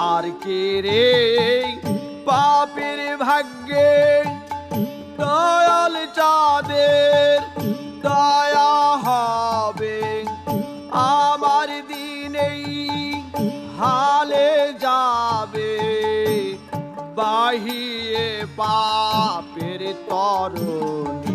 আর কে রে? পাপের ভাগ্যে দয়াল চাঁদের দয়া হবে। আমার দিনেই হালে যাবে। বাহিয়ে পাপের তরণী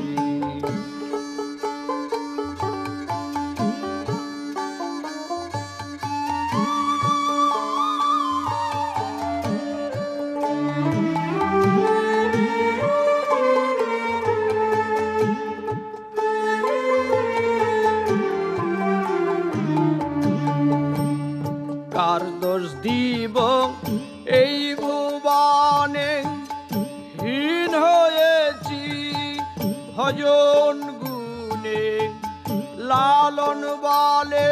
লালন বলে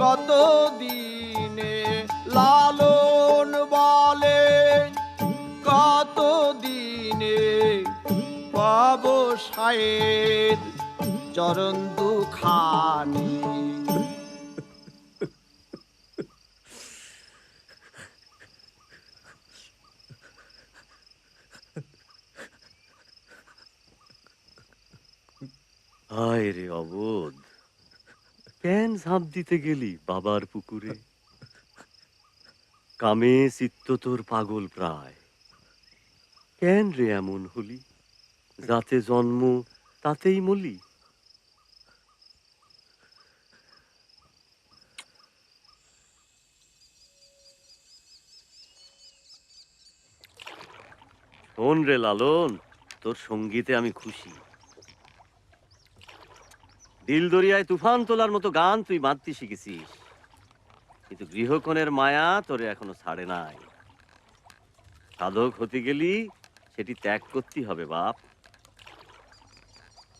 কত দিনে লালন বলে কত দিনে পাব সায়ের চরণ দুখানি। হায় রে অবোধ। কেন ঝাঁপ দিতে গেলি বাবার পুকুরে। কামে চিত্ত তোর পাগল প্রায়। কেন রে এমন হলি? যাতে জন্ম তাতেই মলি। শোন রে লালন, তোর সঙ্গীতে আমি খুশি। দিল দরিয়ায় তুফান তোলার মতো গান তুই বাঁধতে শিখেছিস। কিন্তু গৃহকোণের মায়া তোরে এখনও ছাড়ে নাই। সাধক হতে গেলি সেটি ত্যাগ করতে হবে, বাপ।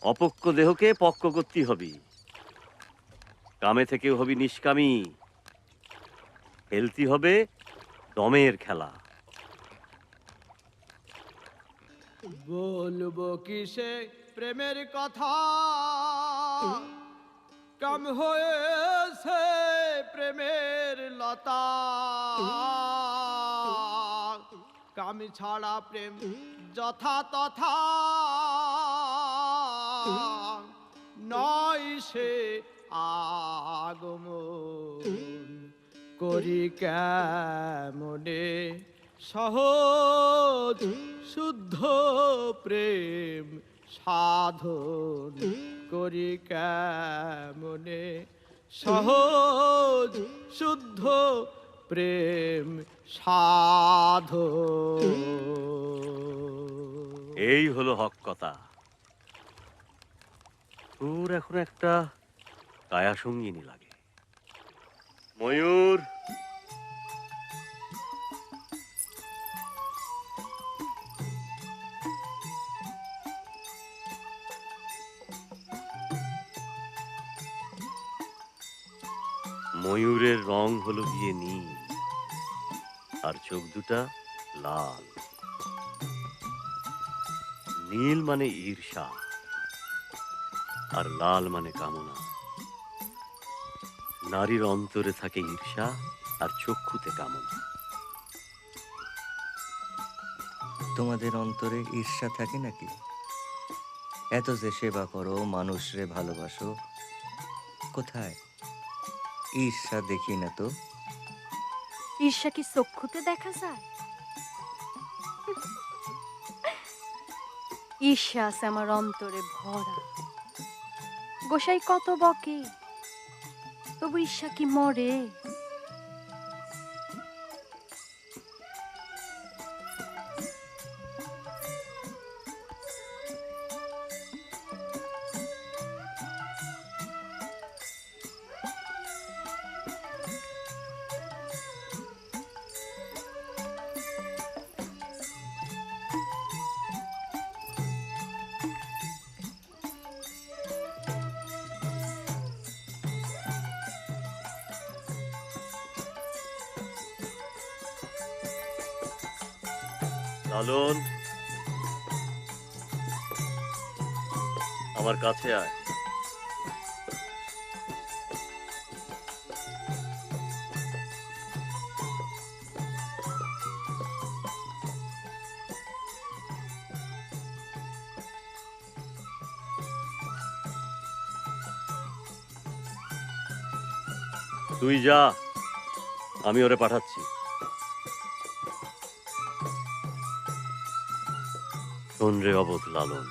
অপক্ষ দেহকে পক্ষ করতে হবে। কামে থেকে হবি নিষ্কামী। খেলতি হবে দমের খেলা। বলব কিসে প্রেমের কথা? কম হয়েছে প্রেমের লতা। কাম ছাড়া প্রেম যথা তথা। নয় সে আগমন করি কেমনে? সহজ, শুদ্ধ প্রেম সাধন করি কেমনে? সহজ, শুদ্ধ, প্রেম সাধ এই হলো হক কথা। তোর এখন একটা কায়া সঙ্গিনী লাগে। ময়ূর ময়ূরের রং হলো গিয়ে নীল, আর চোখ দুটা লাল। নীল মানে ঈর্ষা, আর লাল মানে কামনা। নারীর অন্তরে থাকে ঈর্ষা, আর চক্ষুতে কামনা। তোমাদের অন্তরে ঈর্ষা থাকে নাকি? এত যে সেবা করো, মানুষরে ভালোবাসো, কোথায়? ঈর্ষা দেখি না তো। ঈর্ষা কি চক্ষুতে দেখা যায়? ঈর্ষা আছে আমার অন্তরে ভরা। গোসাই কত বকে, তবু ঈর্ষা কি মরে? লালন আমার কাছে আয়। তুই যা আমি ওরে পাঠাচ্ছি। শোন রে অবোধ লালন।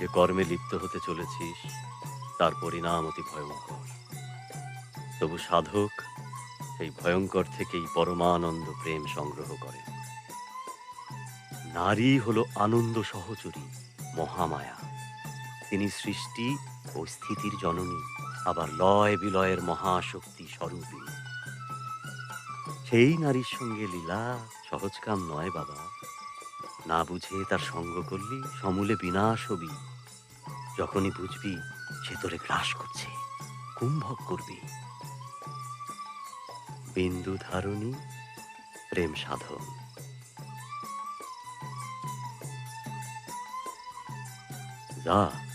যে কর্মে লিপ্ত হতে চলেছিস, তার পরিণাম অতি ভয়ঙ্কর। তবু সাধক সেই ভয়ঙ্কর থেকেই পরমানন্দ প্রেম সংগ্রহ করে। নারী হলো আনন্দ সহচরী, মহামায়া। তিনি সৃষ্টি ও স্থিতির জননী, আবার লয় বিলয়ের মহাশক্তি স্বরূপী। সেই নারীর সঙ্গে লীলা সহজ কাম নয় বাবা। না বুঝে তার সঙ্গ করলি, সমূলে বিনাশ হবি। যখনই বুঝবি, সে তোরে গ্রাস করছে, কুম্ভক করবি। বিন্দু ধারণী, প্রেম সাধন। যা।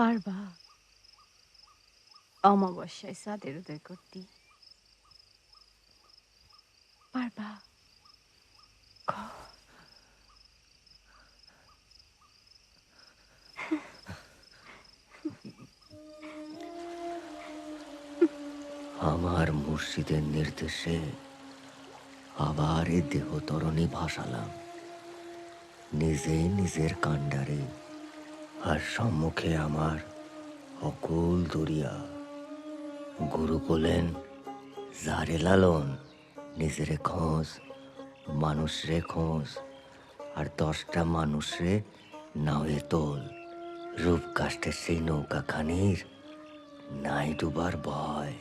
পারবা। অমাবস্যায় চাঁদের উদয় করতি। পারবা। আমার মুর্শিদের নির্দেশে আবার এ দেহতরণী ভাসালাম। নিজে নিজের কাণ্ডারে আর সম্মুখে আমার অকুল দরিয়া। গুরু কলেন যারে লালন নিজেরে খোঁজ, মানুষরে খোঁজ, আর দশটা মানুষরে নাওয়ে তোল। রূপকাষ্টের সেই নৌকা খানির নাই ডুবার ভয়।